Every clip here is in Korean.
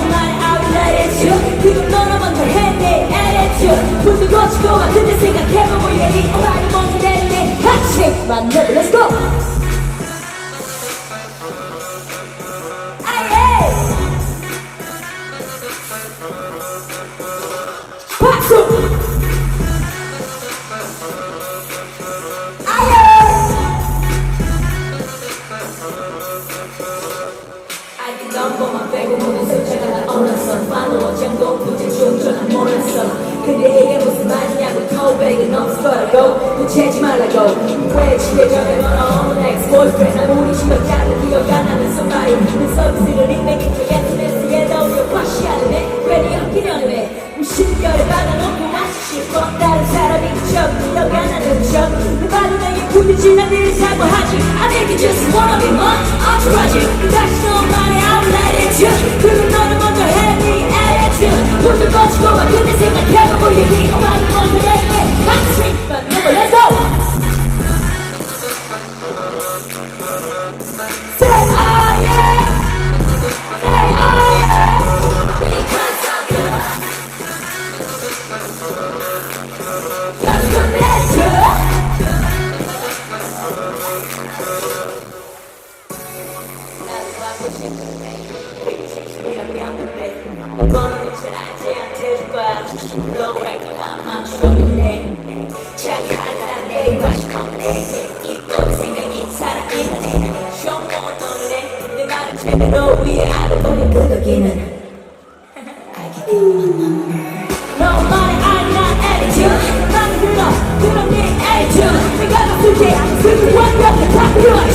너만의 아웃렛이죠 그걸 너나 먼저 했네 attitude 불도 거치고 와 근데 생각해보고 얘기 오라는 먼저 내리네 같이 만나고 let's go 팔로워 정도 부재 중전한 몰랐어. 근데 이게 무슨 말이냐고 없을 거라고 붙이지 말라고. 왜 집에 전에 걸어오는 엑스-보이프렌드 난 우리 시력자를 기억 안 나는 somebody 그 서비스를 인맥인 척 SNS에 넣으려 과시하네 괜히 엮이려는 애 신별에 받아놓고 마치 뻔 다른 사람이 척안 나는 척내 발로 내게 부딪힌 나들이 사과하지. I think you just wanna be my entourage. 다시 너만의 outlet 그리고 너는 먼저 해네 attitude 모두 거치고 와 근데 생각해보고 얘기. 오만은 먼저 네.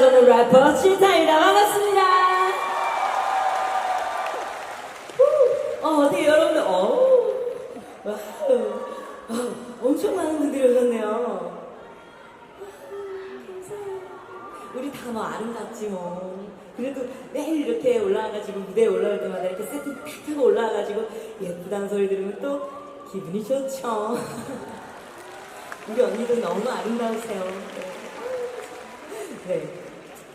저는 래퍼 칠타입니다. 반갑습니다. 후, 어, 어떻게 여러분들, 어 와우, 와우, 엄청 많은 분들이 오셨네요. 우리 다 뭐 아름답지 뭐. 그래도 매일 이렇게 올라와가지고 무대에 올라올 때마다 이렇게 세팅 탁 하고 올라와가지고 예쁘다는 소리 들으면 또 기분이 좋죠. 우리 언니도 너무 아름다우세요. 네.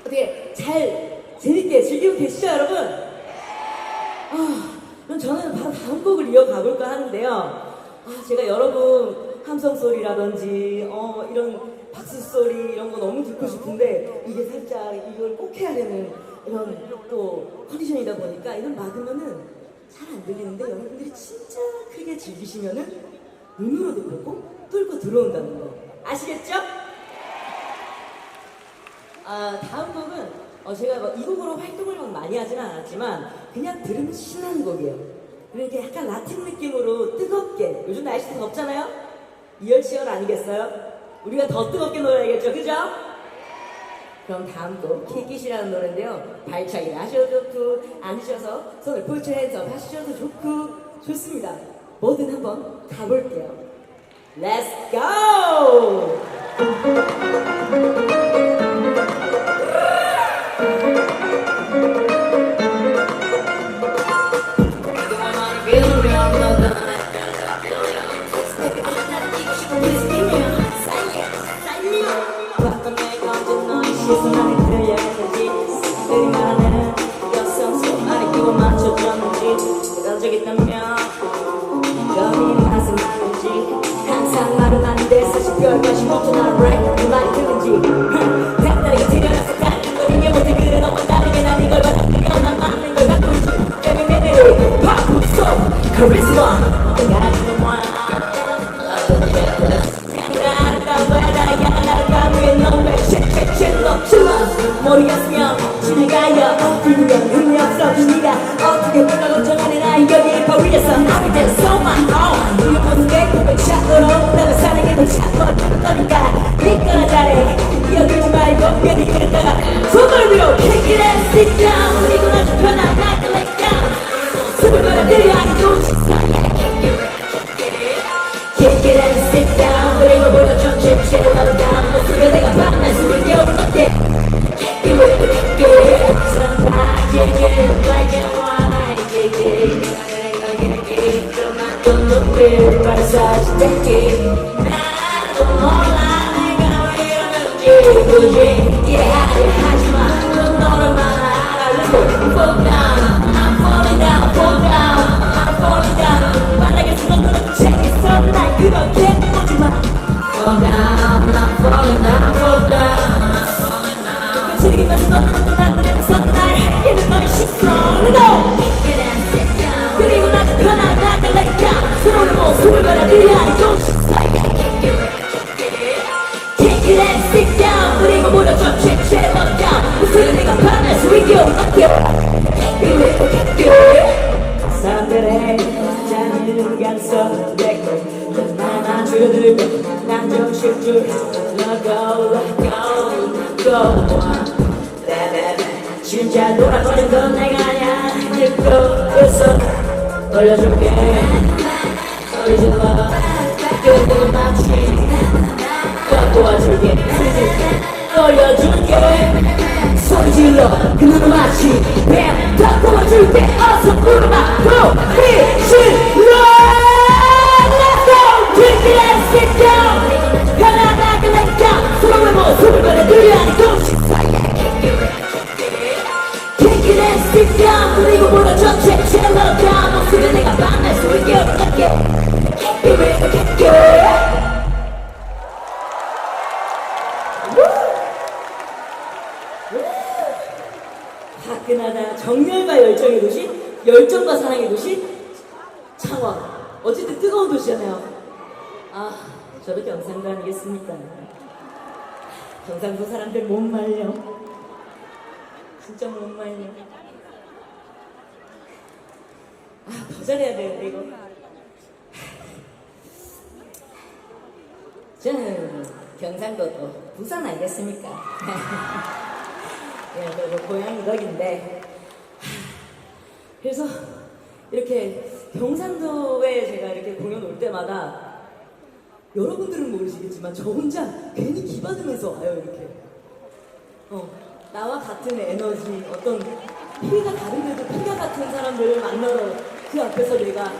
어떻게 잘 재밌게 즐기고 계시죠, 여러분? 아, 그럼 저는 바로 다음 곡을 이어가 볼까 하는데요. 아, 제가 여러분 함성 소리라든지 어, 이런 박수 소리 이런 거 너무 듣고 싶은데 이게 살짝 이걸 꼭 해야 되는 이런 또 컨디션이다 보니까 이걸 막으면은 잘 안 들리는데 여러분들이 진짜 크게 즐기시면은 눈으로도 보고 뚫고 들어온다는 거 아시겠죠? 아, 다음 곡은 어, 제가 뭐이 곡으로 활동을 막 많이 하진 않았지만 그냥 들으면 신나는 곡이에요. 그러니까 약간 라틴 느낌으로 뜨겁게 요즘 날씨 덥잖아요? 이열치열 아니겠어요? 우리가 더 뜨겁게 놀아야겠죠, 그죠? 그럼 다음 곡 킥잇이라는 노래인데요. 발차기 하셔도 좋고 앉으셔서 손을 풀트 핸즈업 하셔도 좋고 좋습니다. 뭐든 한번 가볼게요. Let's go! 항상 말은 아닌데 사실 별것이 못해 나 sit down 만 줄어들고 난 정신 줄 Let go, let go, go 진짜 놀아버린 건 내가 아냐 듣고 있어. 돌려줄게. 소리 질러. 그대로 마치 바꿔줄게. 돌려줄게. 소리 질러. 그 눈을 마치 뱀 바꿔줄게. 어서 부르마 소리 질러 Let's go! Drink it and sit down. 편안하게 let down 서로의 모습을 보여드려 down 그리고 무너져 채채 love down 모습에 내가 만날 수 있게 어떻게 Kick it, kick it 화끈하다 정열과 열정의 도시 열정과 사랑의 도시 창원 어쨌든 뜨거운 도시잖아요. 아 저도 경상도 아니겠습니까? 경상도 사람들 못 말려. 진짜 못 말려 아 더 잘해야 되는데 이거. 저는 경상도도 부산 알겠습니까? 예, 그리고 고향이 거긴데. 그래서 이렇게 경상도에 제가 이렇게 공연 올 때마다 여러분들은 모르시겠지만 저 혼자 괜히 기받으면서 와요 이렇게. 어, 나와 같은 에너지 어떤 피가 다른데도 피가 같은 사람들을 만나러 그 앞에서 내가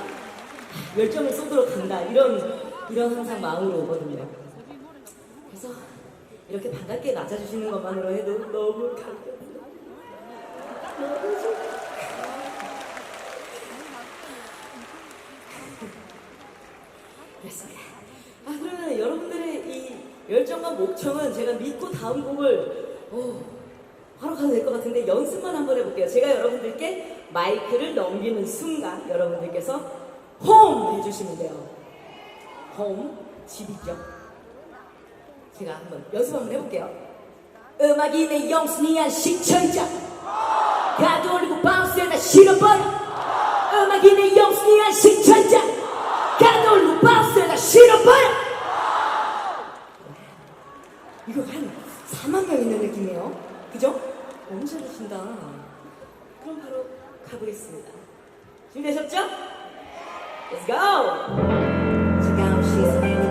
열정을 쏟도록 간다 이런 이런 항상 마음으로 오거든요 그래서 이렇게 반갑게 맞아주시는 것만으로 해도 너무 감동이에요. 너무 좋아. 그렇습니다. 아 그러면 여러분들의 이 열정과 목청은 제가 믿고 다음 곡을 오, 바로 가도 될 것 같은데 연습만 한번 해볼게요. 제가 여러분들께 마이크를 넘기는 순간 여러분들께서 홈 해주시면 돼요. 홈 집이죠. 제가 한번 연습 한번 해볼게요. 음악이 내 영순이한 시청자 가돌리고 바운스에 다 실어버려 음악이 내 영순이한 시청자 가돌리고 바운스에 다 실어버려 이거 한 4만 명 있는 느낌이에요 그죠? 너무 잘하신다 그럼 바로 가보겠습니다 준비되셨죠? Let's go! 시선에 불을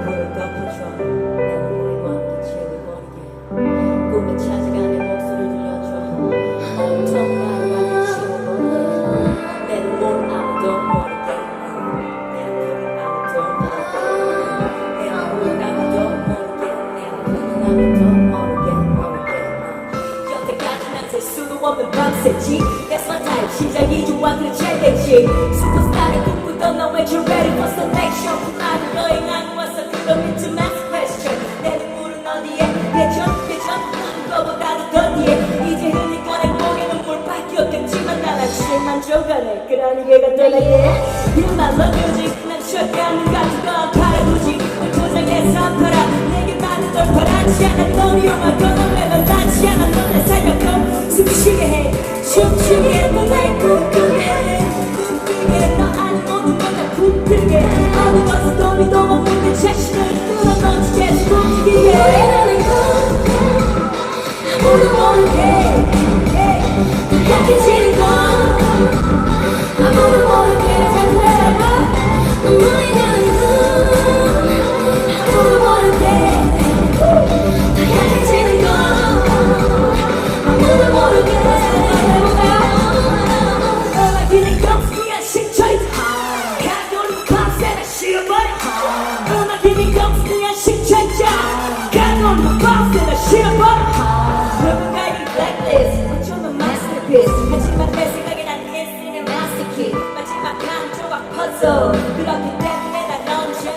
밤새지. That's my type 시작이 좋아 그래 잘 됐지 슈퍼스타를 꿈꾸던 너 when you're ready for selection 나를 너의 난 왔어 그럼 it's mass question. 내 눈물은 어디에? 예전 예전 난 거보다도 더 뒤에. 이제 흘리고 내 목에 눈물 밖에 없겠지만 난 아침에 만족하네. 그러니 걔가 떠나게 You my love music. 난 절대 안건 바라보지. 널 포장해서 팔아. 내게 많은 걸 바라지 않아. 넌 위험하거나 매번 닿지 않아. 너내 삶을 숨쉬게 해 춤추게 해 봤어. 그렇기 때문에 난 언제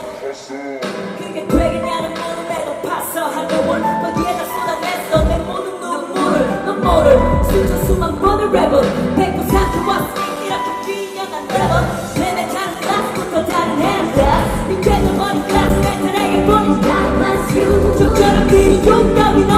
그게 되겠냐는 물음에 높았어. 한동안 거기에다 쏟아냈어. 내 모든 눈물을 눈물을 수천 수만 번을 랩을 백구 삼켜왔으니 이렇게 뛰어난 랩은 내내 다른 클래스부터 다른 핸드 이 깨져버린 클래스 멘트에게 보낸 God bless you 저처럼 그리 용감이 너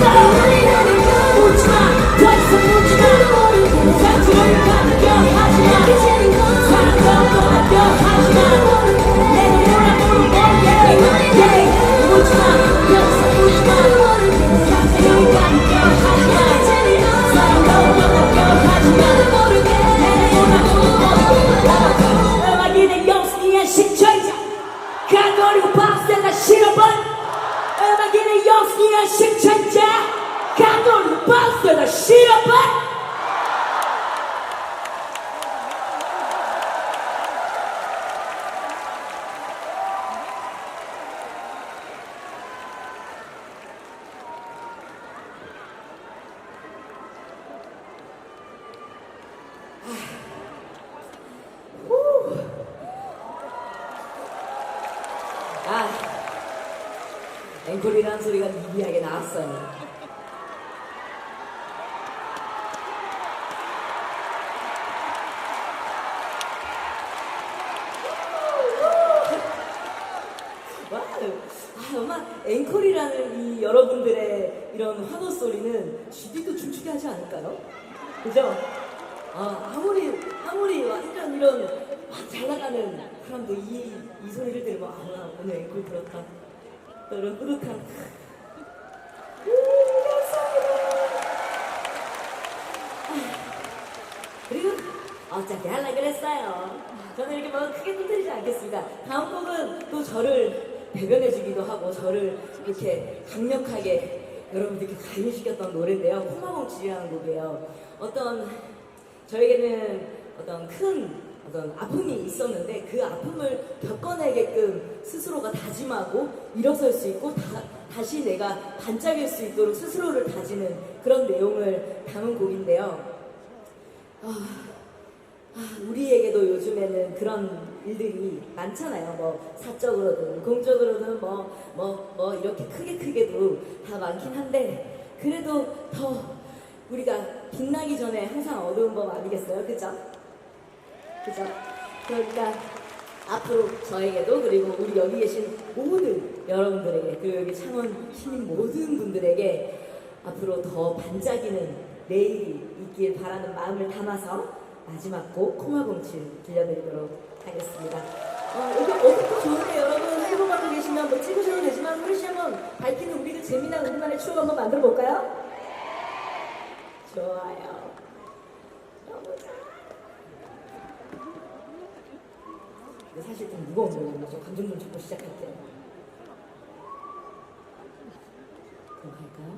랩스 앵콜이라는 소리가 미비하게 나왔어요. 아, 앵콜이라는 이 여러분들의 이런 환호 소리는 GD도 춤추게 하지 않을까요? 그죠? 아, 아무리, 아무리 완전 이런 막 잘 나가는 사람도 이, 이 소리를 들으면, 아, 나 오늘 앵콜 들었다. 또 이런 뿌듯한. 그리고 어차피 하려고 그랬어요. 저는 이렇게 뭐 크게 터뜨리지 않겠습니다. 다음 곡은 또 저를 대변해주기도 하고 저를 이렇게 강력하게 여러분들께 가인시켰던 노래인데요. 콩마봉치라는 곡이에요. 어떤 저에게는 어떤 큰 어떤 아픔이 있었는데 그 아픔을 겪어내게끔 스스로가 다짐하고 일어설 수 있고 다, 다시 내가 반짝일 수 있도록 스스로를 다지는 그런 내용을 담은 곡인데요. 아, 아, 우리에게도 요즘에는 그런 일들이 많잖아요. 뭐 사적으로든 공적으로든 뭐뭐뭐 이렇게 크게 크게도 다 많긴 한데 그래도 더 우리가 빛나기 전에 항상 어두운 법 아니겠어요? 그죠? 그죠? 그러니까 앞으로 저에게도 그리고 우리 여기 계신 모든 여러분들에게 그리고 여기 창원 시민 모든 분들에게 앞으로 더 반짝이는 내일이 있길 바라는 마음을 담아서 마지막 곡 코마봉칠 들려드리도록 하겠습니다. 어, 여기 어둡고 좋은데 여러분 핸드폰 갖고 계시면 뭐 찍으셔도 되지만 후레쉬 한번 밝히는 우리의 재미난 우리만의 추억 한번 만들어 볼까요? 좋아요. 너무 잘. 근데 사실 좀 무거운 거거든요. 저 감정 좀 잡고 시작할게요. 그럼 갈까요?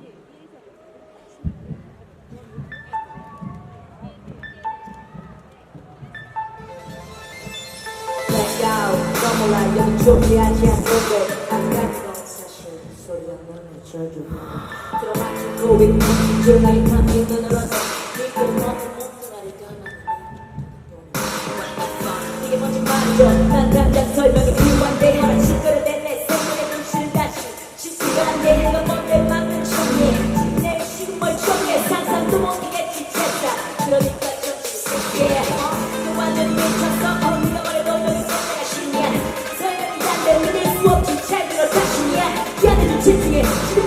Black out, 너무 나 여기 존재하지 않는데 아까도 사실 소리가 너무 저주 들어맞힌 고백 조용하게 감긴 눈으로서 믿고 너무 谢谢。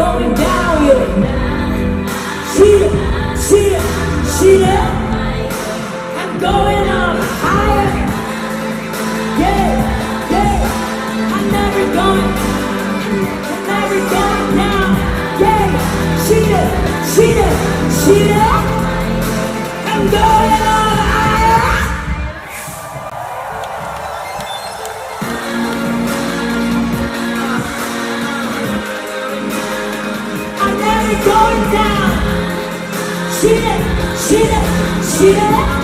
going down yet. Cheater, cheater, cheater. I'm going up higher. Yeah, yeah. I'm never going, I'm never going down. Yeah, cheater, cheater, cheater. I'm going up see?